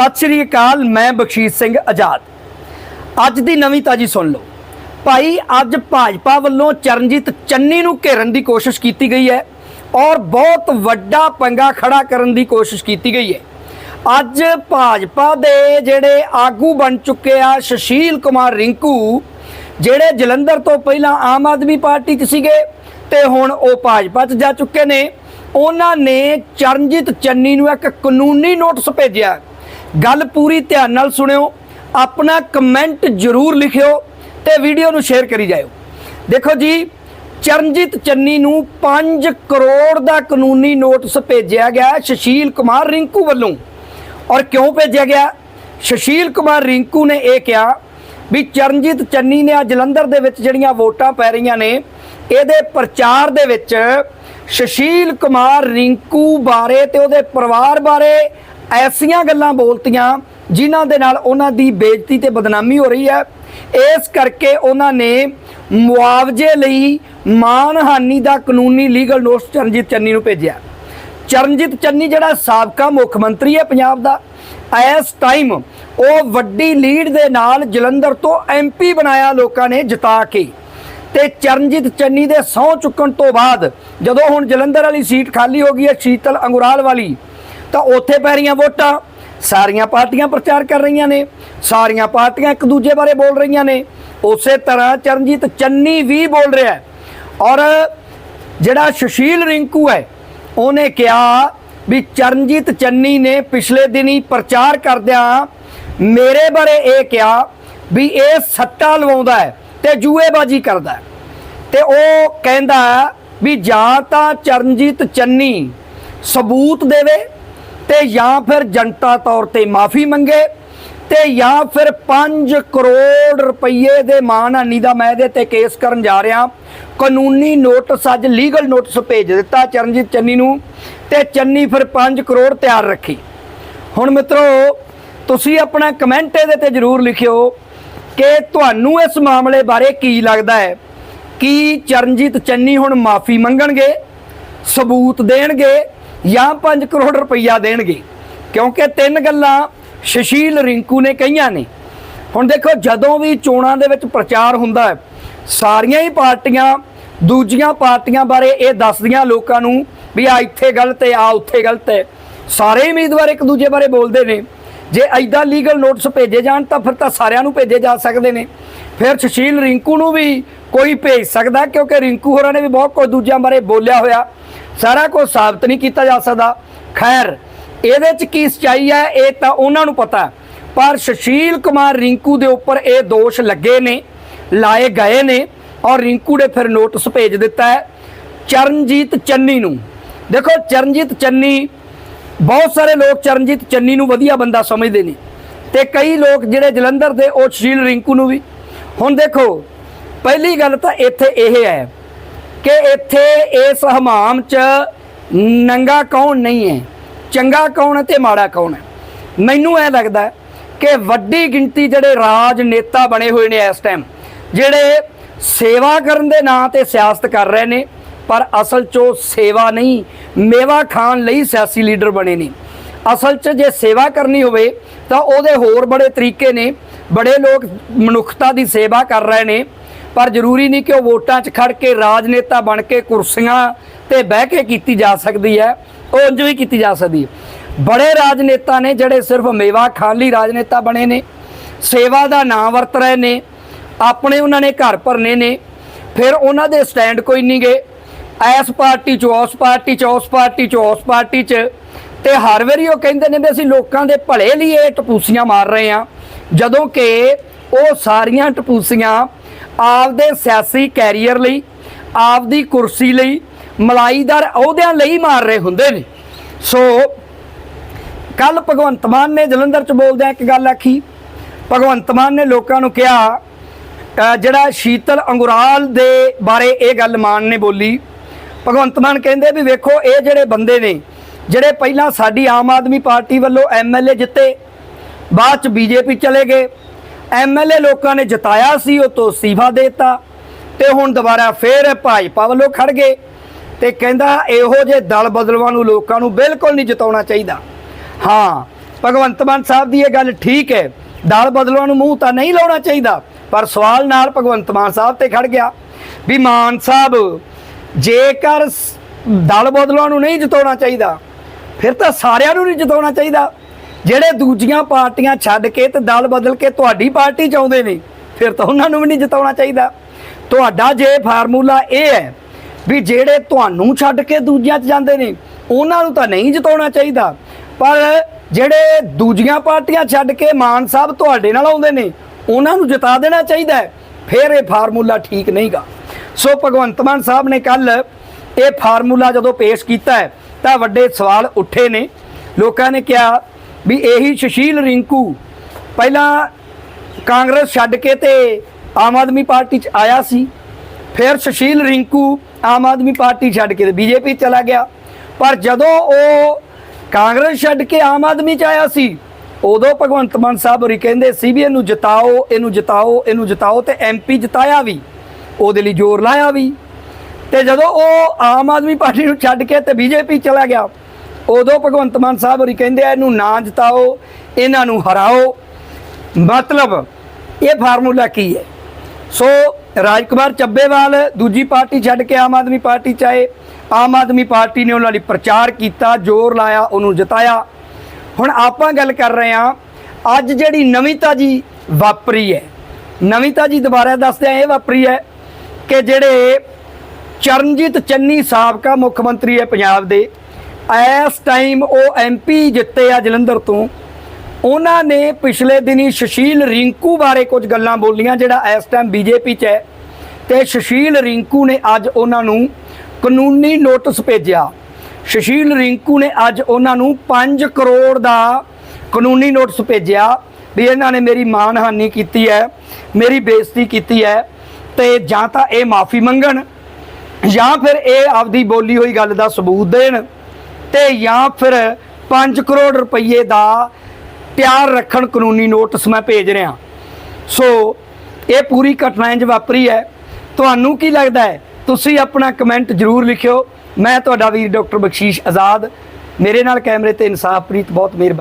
ਸਤਿ ਸ਼੍ਰੀ ਅਕਾਲ, ਮੈਂ ਬਖਸ਼ੀਸ਼ ਸਿੰਘ ਆਜ਼ਾਦ। ਅੱਜ ਦੀ ਨਵੀਂ ਤਾਜੀ ਸੁਣ ਲਓ। ਭਾਈ, ਅੱਜ ਭਾਜਪਾ ਵੱਲੋਂ ਚਰਨਜੀਤ ਚੰਨੀ ਨੂੰ ਘੇਰਨ ਦੀ ਕੋਸ਼ਿਸ਼ ਕੀਤੀ ਗਈ ਹੈ ਔਰ ਬਹੁਤ ਵੱਡਾ ਪੰਗਾ ਖੜਾ ਕਰਨ ਦੀ ਕੋਸ਼ਿਸ਼ ਕੀਤੀ ਗਈ ਹੈ। ਅੱਜ ਭਾਜਪਾ ਦੇ ਜਿਹੜੇ ਆਗੂ ਬਣ ਚੁੱਕੇ ਆ, ਸੁਸ਼ੀਲ ਕੁਮਾਰ ਰਿੰਕੂ, ਜਿਹੜੇ ਜਲੰਧਰ ਤੋਂ ਪਹਿਲਾਂ ਆਮ ਆਦਮੀ ਪਾਰਟੀ 'ਚ ਸੀਗੇ ਤੇ ਹੁਣ ਉਹ ਭਾਜਪਾ 'ਚ ਜਾ ਚੁੱਕੇ ਨੇ, ਉਹਨਾਂ ਨੇ ਚਰਨਜੀਤ ਚੰਨੀ ਨੂੰ ਇੱਕ ਕਾਨੂੰਨੀ ਨੋਟਿਸ ਭੇਜਿਆ। ਗੱਲ ਪੂਰੀ ਧਿਆਨ ਨਾਲ ਸੁਣਿਓ, ਆਪਣਾ ਕਮੈਂਟ ਜ਼ਰੂਰ ਲਿਖਿਓ ਤੇ ਵੀਡੀਓ ਨੂੰ ਸ਼ੇਅਰ ਕਰੀ ਜਾਇਓ। ਦੇਖੋ ਜੀ, ਚਰਨਜੀਤ ਚੰਨੀ ਨੂੰ 5 ਕਰੋੜ ਦਾ ਕਾਨੂੰਨੀ ਨੋਟਿਸ ਭੇਜਿਆ ਗਿਆ ਸੁਸ਼ੀਲ ਕੁਮਾਰ ਰਿੰਕੂ ਵੱਲੋਂ। ਔਰ ਕਿਉਂ ਭੇਜਿਆ ਗਿਆ? ਸੁਸ਼ੀਲ ਕੁਮਾਰ ਰਿੰਕੂ ਨੇ ਇਹ ਕਿਹਾ ਵੀ ਚਰਨਜੀਤ ਚੰਨੀ ਨੇ ਆ ਜਲੰਧਰ ਦੇ ਵਿੱਚ ਜਿਹੜੀਆਂ ਵੋਟਾਂ ਪੈ ਰਹੀਆਂ ਨੇ, ਇਹਦੇ ਪ੍ਰਚਾਰ ਦੇ ਵਿੱਚ ਸੁਸ਼ੀਲ ਕੁਮਾਰ ਰਿੰਕੂ ਬਾਰੇ ਤੇ ਉਹਦੇ ਪਰਿਵਾਰ ਬਾਰੇ ਐਸੀਆਂ ਗੱਲਾਂ ਬੋਲਤੀਆਂ ਜਿਨ੍ਹਾਂ ਦੇ ਨਾਲ ਉਹਨਾਂ ਦੀ ਬੇਇੱਜ਼ਤੀ ਤੇ ਬਦਨਾਮੀ ਹੋ ਰਹੀ ਹੈ। ਇਸ ਕਰਕੇ ਉਹਨਾਂ ਨੇ ਮੁਆਵਜ਼ੇ ਲਈ ਮਾਨਹਾਨੀ ਦਾ ਕਾਨੂੰਨੀ ਲੀਗਲ ਨੋਟਿਸ ਚਰਨਜੀਤ ਚੰਨੀ ਨੂੰ ਭੇਜਿਆ। ਚਰਨਜੀਤ ਚੰਨੀ ਜਿਹੜਾ ਸਾਬਕਾ ਮੁੱਖ ਮੰਤਰੀ ਹੈ ਪੰਜਾਬ ਦਾ, ਇਸ ਟਾਈਮ ਉਹ ਵੱਡੀ ਲੀਡ ਦੇ ਨਾਲ ਜਲੰਧਰ ਤੋਂ ਐਮਪੀ ਬਣਾਇਆ ਲੋਕਾਂ ਨੇ ਜਿਤਾ ਕੇ। ਤੇ ਚਰਨਜੀਤ ਚੰਨੀ ਦੇ ਸਹੁੰ ਚੁੱਕਣ ਤੋਂ ਬਾਅਦ ਜਦੋਂ ਹੁਣ ਜਲੰਧਰ ਵਾਲੀ ਸੀਟ ਖਾਲੀ ਹੋ ਗਈ ਹੈ ਸ਼ੀਤਲ ਅੰਗੁਰਾਲ ਵਾਲੀ ਤਾਂ ਉੱਥੇ ਪੈ ਰਹੀਆਂ ਵੋਟਾਂ। ਸਾਰੀਆਂ ਪਾਰਟੀਆਂ ਪ੍ਰਚਾਰ ਕਰ ਰਹੀਆਂ ਨੇ। ਸਾਰੀਆਂ ਪਾਰਟੀਆਂ ਇੱਕ ਦੂਜੇ ਬਾਰੇ ਬੋਲ ਰਹੀਆਂ ਨੇ। ਉਸੇ ਤਰ੍ਹਾਂ ਚਰਨਜੀਤ ਚੰਨੀ ਵੀ ਬੋਲ ਰਿਹਾ ਹੈ। ਔਰ ਜਿਹੜਾ ਸੁਸ਼ੀਲ ਰਿੰਕੂ ਹੈ, ਉਹਨੇ ਕਿਹਾ ਵੀ ਚਰਨਜੀਤ ਚੰਨੀ ਨੇ ਪਿਛਲੇ ਦਿਨੀ ਪ੍ਰਚਾਰ ਕਰਦਿਆਂ ਮੇਰੇ ਬਾਰੇ ਇਹ ਕਿਹਾ ਵੀ ਇਹ ਸੱਟਾ ਲਵਾਉਂਦਾ ਹੈ ਤੇ ਜੂਏਬਾਜੀ ਕਰਦਾ ਹੈ। ਤੇ ਉਹ ਕਹਿੰਦਾ ਵੀ ਜਾਂ ਤਾਂ ਚਰਨਜੀਤ ਚੰਨੀ ਸਬੂਤ ਦੇਵੇ ਤੇ ਜਾਂ ਫਿਰ ਜਨਤਾ ਤੌਰ ਤੇ ਮਾਫੀ ਮੰਗੇ ਤੇ ਜਾਂ ਫਿਰ 5 ਕਰੋੜ ਰੁਪਏ ਦੇ ਮਾਨਹਾਨੀ ਦਾ ਮੈਂ ਇਹਦੇ ਤੇ ਕੇਸ ਕਰਨ ਜਾ ਰਿਹਾ। ਕਾਨੂੰਨੀ ਨੋਟਿਸ ਅੱਜ ਲੀਗਲ ਨੋਟਿਸ ਭੇਜ ਦਿੱਤਾ ਚਰਨਜੀਤ ਚੰਨੀ ਨੂੰ ਤੇ ਚੰਨੀ ਫਿਰ 5 ਕਰੋੜ ਤਿਆਰ ਰੱਖੀ। ਹੁਣ ਮਿੱਤਰੋ, ਤੁਸੀਂ ਆਪਣਾ ਕਮੈਂਟ ਇਹਦੇ ਤੇ ਜਰੂਰ ਲਿਖਿਓ ਕਿ ਤੁਹਾਨੂੰ ਇਸ ਮਾਮਲੇ ਬਾਰੇ ਕੀ ਲੱਗਦਾ ਹੈ। ਕਿ ਚਰਨਜੀਤ ਚੰਨੀ ਹੁਣ ਮਾਫੀ ਮੰਗਣਗੇ, ਸਬੂਤ ਦੇਣਗੇ ਜਾਂ 5 ਕਰੋੜ ਰੁਪਈਆ ਦੇਣਗੇ। ਕਿਉਂਕਿ ਤਿੰਨ ਗੱਲਾਂ ਸੁਸ਼ੀਲ ਰਿੰਕੂ ਨੇ ਕਹੀਆਂ ਨੇ। ਹੁਣ ਦੇਖੋ, ਜਦੋਂ ਵੀ ਚੋਣਾਂ ਦੇ ਵਿੱਚ ਪ੍ਰਚਾਰ ਹੁੰਦਾ ਹੈ, ਸਾਰੀਆਂ ਹੀ ਪਾਰਟੀਆਂ ਦੂਜੀਆਂ ਪਾਰਟੀਆਂ ਬਾਰੇ ਇਹ ਦੱਸਦੀਆਂ ਲੋਕਾਂ ਨੂੰ ਵੀ ਆ ਇੱਥੇ ਗਲਤ ਹੈ ਆ ਉੱਥੇ ਗਲਤ ਹੈ। ਸਾਰੇ ਉਮੀਦਵਾਰ ਇੱਕ ਦੂਜੇ ਬਾਰੇ ਬੋਲਦੇ ਨੇ। ਜੇ ਐਦਾਂ ਲੀਗਲ ਨੋਟਿਸ ਭੇਜੇ ਜਾਣ ਤਾਂ ਫਿਰ ਤਾਂ ਸਾਰਿਆਂ ਨੂੰ ਭੇਜੇ ਜਾ ਸਕਦੇ ਨੇ। ਫਿਰ ਸੁਸ਼ੀਲ ਰਿੰਕੂ ਨੂੰ ਵੀ ਕੋਈ ਭੇਜ ਸਕਦਾ, ਕਿਉਂਕਿ ਰਿੰਕੂ ਹੋਰਾਂ ਨੇ ਵੀ ਬਹੁਤ ਕੁਝ ਦੂਜਿਆਂ ਬਾਰੇ ਬੋਲਿਆ ਹੋਇਆ। ਸਾਰਾ ਕੁਝ ਸਾਬਤ ਨਹੀਂ ਕੀਤਾ ਜਾ ਸਕਦਾ। ਖੈਰ, ਇਹਦੇ ਚ ਕੀ ਸਚਾਈ ਹੈ, ਇਹ ਤਾਂ ਉਹਨਾਂ ਨੂੰ ਪਤਾ ਪਰ ਸੁਸ਼ੀਲ ਕੁਮਾਰ ਰਿੰਕੂ ਦੇ ਉੱਪਰ ਇਹ ਦੋਸ਼ ਲੱਗੇ ਨੇ, ਲਾਏ ਗਏ ਨੇ ਔਰ ਰਿੰਕੂ ਨੇ ਫਿਰ ਨੋਟਿਸ ਭੇਜ ਦਿੱਤਾ ਹੈ ਚਰਨਜੀਤ ਚੰਨੀ ਨੂੰ। ਦੇਖੋ, ਚਰਨਜੀਤ ਚੰਨੀ, ਬਹੁਤ ਸਾਰੇ ਲੋਕ ਚਰਨਜੀਤ ਚੰਨੀ ਨੂੰ ਵਧੀਆ ਬੰਦਾ ਸਮਝਦੇ ਨੇ ਤੇ ਕਈ ਲੋਕ ਜਿਹੜੇ ਜਲੰਧਰ ਦੇ ਉਹ ਸੁਸ਼ੀਲ ਰਿੰਕੂ ਨੂੰ ਵੀ। ਹੁਣ ਦੇਖੋ, ਪਹਿਲੀ ਗੱਲ ਤਾਂ ਇੱਥੇ ਇਹ ਹੈ ਕਿ ਇੱਥੇ ਇਸ ਹਮਾਮ 'ਚ ਨੰਗਾ ਕੌਣ ਨਹੀਂ ਹੈ? ਚੰਗਾ ਕੌਣ ਹੈ ਤੇ ਮਾੜਾ ਕੌਣ ਹੈ? ਮੈਨੂੰ ਇਹ ਲੱਗਦਾ ਕਿ ਵੱਡੀ ਗਿਣਤੀ ਜਿਹੜੇ ਰਾਜਨੇਤਾ ਬਣੇ ਹੋਏ ਨੇ ਇਸ ਟਾਈਮ ਜਿਹੜੇ ਸੇਵਾ ਕਰਨ ਦੇ ਨਾਂ ਤੇ ਸਿਆਸਤ ਕਰ ਰਹੇ ਨੇ, ਪਰ ਅਸਲ 'ਚ ਉਹ ਸੇਵਾ ਨਹੀਂ, ਮੇਵਾ ਖਾਣ ਲਈ ਸਿਆਸੀ ਲੀਡਰ ਬਣੇ ਨੇ। ਅਸਲ 'ਚ ਜੇ ਸੇਵਾ ਕਰਨੀ ਹੋਵੇ, ਤਾਂ ਉਹਦੇ ਹੋਰ ਬੜੇ ਤਰੀਕੇ ਨੇ, ਬੜੇ ਲੋਕ ਮਨੁੱਖਤਾ ਦੀ ਸੇਵਾ ਕਰ ਰਹੇ ਨੇ ਪਰ ਜ਼ਰੂਰੀ ਨਹੀਂ ਕਿ ਉਹ ਵੋਟਾਂ 'ਚ ਖੜ ਕੇ ਰਾਜਨੇਤਾ ਬਣ ਕੇ ਕੁਰਸੀਆਂ ਤੇ ਬਹਿ ਕੇ ਕੀਤੀ ਜਾ ਸਕਦੀ ਹੈ, ਉਹ ਉਂਝ ਵੀ ਕੀਤੀ ਜਾ ਸਕਦੀ ਹੈ। ਬੜੇ ਰਾਜਨੇਤਾ ਨੇ ਜਿਹੜੇ ਸਿਰਫ ਮੇਵਾ ਖਾਣ ਲਈ ਰਾਜਨੇਤਾ ਬਣੇ ਨੇ, ਸੇਵਾ ਦਾ ਨਾਂ ਵਰਤ ਰਹੇ ਨੇ, ਆਪਣੇ ਉਹਨਾਂ ਨੇ ਘਰ ਭਰਨੇ ਨੇ, ਫਿਰ ਉਹਨਾਂ ਦੇ ਸਟੈਂਡ ਕੋਈ ਨਹੀਂ ਗਏ ਐਸ ਪਾਰਟੀ ਚ ਉਸ ਪਾਰਟੀ ਚ ਉਸ ਪਾਰਟੀ ਚ ਉਸ ਪਾਰਟੀ ਚ। ਤੇ ਹਰ ਵਾਰੀ ਉਹ ਕਹਿੰਦੇ ਨੇ ਵੀ ਅਸੀਂ ਲੋਕਾਂ ਦੇ ਭਲੇ ਲਈ ਇਹ ਟਪੂਸੀਆਂ ਮਾਰ ਰਹੇ ਆ ਜਦੋਂ ਕਿ ਉਹ ਸਾਰੀਆਂ ਟਪੂਸੀਆਂ ਆਪਦੇ ਸਿਆਸੀ ਕੈਰੀਅਰ ਲਈ, ਆਪਦੀ ਕੁਰਸੀ ਲਈ ਮਲਾਈਦਾਰ ਅਹੁਦਿਆਂ ਲਈ ਮਾਰ ਰਹੇ ਹੁੰਦੇ ਨੇ। ਸੋ ਕੱਲ ਭਗਵੰਤ ਮਾਨ ਨੇ ਜਲੰਧਰ ਚ ਬੋਲਦਿਆਂ ਇੱਕ ਗੱਲ ਆਖੀ। ਭਗਵੰਤ ਮਾਨ ਨੇ ਲੋਕਾਂ ਨੂੰ ਕਿਹਾ ਜਿਹੜਾ ਸ਼ੀਤਲ ਅੰਗੁਰਾਲ ਦੇ ਬਾਰੇ ਇਹ ਗੱਲ ਮਾਨ ਨੇ ਬੋਲੀ। ਭਗਵੰਤ ਮਾਨ ਕਹਿੰਦੇ ਵੀ ਵੇਖੋ, ਇਹ ਜਿਹੜੇ ਬੰਦੇ ਨੇ, ਜਿਹੜੇ ਪਹਿਲਾਂ ਸਾਡੀ ਆਮ ਆਦਮੀ ਪਾਰਟੀ ਵੱਲੋਂ ਐਮਐਲਏ ਜਿੱਤੇ, ਬਾਅਦ ਚ ਬੀਜੇਪੀ ਚਲੇ ਗਏ ਐਮਐਲਏ ਲੋਕਾਂ ਨੇ ਜਿਤਾਇਆ ਸੀ, ਉਹ ਤੋਂ ਅਸਤੀਫਾ ਦੇਤਾ ਤੇ ਹੁਣ ਦੁਬਾਰਾ ਫੇਰ ਭਾਜਪਾ ਵੱਲੋਂ ਖੜ ਗਏ ਤੇ ਕਹਿੰਦਾ ਇਹੋ ਜਿਹੇ ਦਲ ਬਦਲਵਾਂ ਨੂੰ ਲੋਕਾਂ ਨੂੰ ਬਿਲਕੁਲ ਨਹੀਂ ਜਿਤਾਉਣਾ ਚਾਹੀਦਾ। ਹਾਂ, ਭਗਵੰਤ ਮਾਨ ਸਾਹਿਬ ਦੀ ਇਹ ਗੱਲ ਠੀਕ ਹੈ, ਦਲ ਬਦਲਣ ਨੂੰ ਮੂੰਹ ਤਾਂ ਨਹੀਂ ਲਾਉਣਾ ਚਾਹੀਦਾ, ਪਰ ਸਵਾਲ ਨਾਲ ਭਗਵੰਤ ਮਾਨ ਸਾਹਿਬ ਤੇ ਖੜ ਗਿਆ ਵੀ ਮਾਨ ਸਾਹਿਬ, ਜੇਕਰ ਦਲ ਬਦਲਵਾਂ ਨੂੰ ਨਹੀਂ ਜਿਤਾਉਣਾ ਚਾਹੀਦਾ, ਫਿਰ ਤਾਂ ਸਾਰਿਆਂ ਨੂੰ ਨਹੀਂ ਜਿਤਾਉਣਾ ਚਾਹੀਦਾ। ਜਿਹੜੇ ਦੂਜੀਆਂ ਪਾਰਟੀਆਂ ਛੱਡ ਕੇ ਤੇ ਦਲ ਬਦਲ ਕੇ ਤੁਹਾਡੀ ਪਾਰਟੀ 'ਚ ਆਉਂਦੇ ਨੇ, ਫਿਰ ਤਾਂ ਉਹਨਾਂ ਨੂੰ ਵੀ ਨਹੀਂ ਜਿਤਾਉਣਾ ਚਾਹੀਦਾ। ਤੁਹਾਡਾ ਜੇ ਫਾਰਮੂਲਾ ਇਹ ਹੈ ਵੀ ਜਿਹੜੇ ਤੁਹਾਨੂੰ ਛੱਡ ਕੇ ਦੂਜਿਆਂ 'ਚ ਜਾਂਦੇ ਨੇ, ਉਹਨਾਂ ਨੂੰ ਤਾਂ ਨਹੀਂ ਜਿਤਾਉਣਾ ਚਾਹੀਦਾ। ਪਰ ਜਿਹੜੇ ਦੂਜੀਆਂ ਪਾਰਟੀਆਂ ਛੱਡ ਕੇ ਮਾਨ ਸਾਹਿਬ ਤੁਹਾਡੇ ਨਾਲ ਆਉਂਦੇ ਨੇ, ਉਹਨਾਂ ਨੂੰ ਜਿਤਾ ਦੇਣਾ ਚਾਹੀਦਾ ਫਿਰ ਇਹ ਫਾਰਮੂਲਾ ਠੀਕ ਨਹੀਂਗਾ। ਸੋ ਭਗਵੰਤ ਮਾਨ ਸਾਹਿਬ ਨੇ ਕੱਲ ਇਹ ਫਾਰਮੂਲਾ ਜਦੋਂ ਪੇਸ਼ ਕੀਤਾ ਤਾਂ ਵੱਡੇ ਸਵਾਲ ਉੱਠੇ ਨੇ। ਲੋਕਾਂ ਨੇ ਕਿਹਾ ਵੀ ਇਹੀ ਸੁਸ਼ੀਲ ਰਿੰਕੂ, ਪਹਿਲਾਂ ਕਾਂਗਰਸ ਛੱਡ ਕੇ ਤੇ ਆਮ ਆਦਮੀ ਪਾਰਟੀ ਚ ਆਇਆ ਸੀ, ਫਿਰ ਸੁਸ਼ੀਲ ਰਿੰਕੂ ਆਮ ਆਦਮੀ ਪਾਰਟੀ ਛੱਡ ਕੇ ਤੇ ਬੀਜੇਪੀ ਚਲਾ ਗਿਆ। ਪਰ ਜਦੋਂ ਉਹ ਕਾਂਗਰਸ ਛੱਡ ਕੇ ਆਮ ਆਦਮੀ ਚ ਆਇਆ ਸੀ, ਉਦੋਂ ਭਗਵੰਤ ਮਾਨ ਸਾਹਿਬ ਹੋਰੀ ਕਹਿੰਦੇ ਸੀ ਵੀ ਇਹਨੂੰ ਜਿਤਾਓ ਇਹਨੂੰ ਜਿਤਾਓ ਇਹਨੂੰ ਜਿਤਾਓ ਤੇ ਐਮਪੀ ਜਿਤਾਇਆ ਵੀ, ਉਹਦੇ ਲਈ ਜ਼ੋਰ ਲਾਇਆ ਵੀ। ਤੇ ਜਦੋਂ ਉਹ ਆਮ ਆਦਮੀ ਪਾਰਟੀ ਨੂੰ ਛੱਡ ਕੇ ਤੇ ਬੀਜੇਪੀ ਚਲਾ ਗਿਆ ਉਦੋਂ ਭਗਵੰਤ ਮਾਨ ਸਾਹਿਬ ਹੋਰੀ ਕਹਿੰਦੇ ਆ, ਇਹਨੂੰ ਨਾ ਜਿਤਾਓ, ਇਹਨਾਂ ਨੂੰ ਹਰਾਓ। ਮਤਲਬ ਇਹ ਫਾਰਮੂਲਾ ਕੀ ਹੈ? ਸੋ ਰਾਜਕੁਮਾਰ ਚੱਬੇਵਾਲ ਦੂਜੀ ਪਾਰਟੀ ਛੱਡ ਕੇ ਆਮ ਆਦਮੀ ਪਾਰਟੀ ਚ ਆਏ। ਆਮ ਆਦਮੀ ਪਾਰਟੀ ਨੇ ਉਹਨਾਂ ਲਈ ਪ੍ਰਚਾਰ ਕੀਤਾ, ਜ਼ੋਰ ਲਾਇਆ, ਉਹਨੂੰ ਜਿਤਾਇਆ। ਹੁਣ ਆਪਾਂ ਗੱਲ ਕਰ ਰਹੇ ਹਾਂ, ਅੱਜ ਜਿਹੜੀ ਨਵੀਂ ਤਾਜੀ ਵਾਪਰੀ ਹੈ ਨਵੀਂ ਤਾਜੀ ਦੁਬਾਰਾ ਦੱਸਦੇ ਆ ਇਹ ਵਾਪਰੀ ਹੈ ਕਿ ਜਿਹੜੇ ਚਰਨਜੀਤ ਚੰਨੀ ਸਾਬਕਾ ਮੁੱਖ ਮੰਤਰੀ ਹੈ ਪੰਜਾਬ ਦੇ ਇਸ ਟਾਈਮ ਉਹ ਐਮਪੀ ਜਿੱਤੇ ਆ ਜਲੰਧਰ ਤੋਂ। ਉਹਨਾਂ ਨੇ ਪਿਛਲੇ ਦਿਨੀ ਸੁਸ਼ੀਲ ਰਿੰਕੂ ਬਾਰੇ ਕੁਝ ਗੱਲਾਂ ਬੋਲੀਆਂ, ਜਿਹੜਾ ਇਸ ਟਾਈਮ ਬੀਜੇਪੀ 'ਚ ਹੈ। ਤੇ ਸੁਸ਼ੀਲ ਰਿੰਕੂ ਨੇ ਅੱਜ ਉਹਨਾਂ ਨੂੰ ਕਾਨੂੰਨੀ ਨੋਟਿਸ ਭੇਜਿਆ। ਸੁਸ਼ੀਲ ਰਿੰਕੂ ਨੇ ਅੱਜ ਉਹਨਾਂ ਨੂੰ 5 ਕਰੋੜ ਦਾ ਕਾਨੂੰਨੀ ਨੋਟਿਸ ਭੇਜਿਆ ਵੀ ਇਹਨਾਂ ਨੇ ਮੇਰੀ ਮਾਨਹਾਨੀ ਕੀਤੀ ਹੈ, ਮੇਰੀ ਬੇਇੱਜ਼ਤੀ ਕੀਤੀ ਹੈ ਤੇ ਜਾਂ ਤਾਂ ਇਹ ਮਾਫੀ ਮੰਗਣ ਜਾਂ ਫਿਰ ਇਹ ਆਪਦੀ ਬੋਲੀ ਹੋਈ ਗੱਲ ਦਾ ਸਬੂਤ ਦੇਣ। ਤੇ ਜਾਂ ਫਿਰ 5 ਕਰੋੜ ਰੁਪਏ ਦਾ ਤਿਆਰ ਰੱਖਣ ਕਾਨੂੰਨੀ ਨੋਟਿਸ ਮੈਂ ਭੇਜ ਰਿਹਾ। ਸੋ ਇਹ ਪੂਰੀ ਘਟਨਾ ਇੰਜ ਵਾਪਰੀ ਹੈ। ਤੁਹਾਨੂੰ ਕੀ ਲੱਗਦਾ ਹੈ? ਤੁਸੀਂ ਆਪਣਾ ਕਮੈਂਟ ਜ਼ਰੂਰ ਲਿਖਿਓ। ਮੈਂ ਤੁਹਾਡਾ ਵੀਰ ਡਾਕਟਰ ਬਖਸ਼ੀਸ਼ ਆਜ਼ਾਦ। ਮੇਰੇ ਨਾਲ ਕੈਮਰੇ ਤੇ ਇਨਸਾਫ ਪ੍ਰੀਤ, ਬਹੁਤ ਮਿਹਰਬਾਨੀ।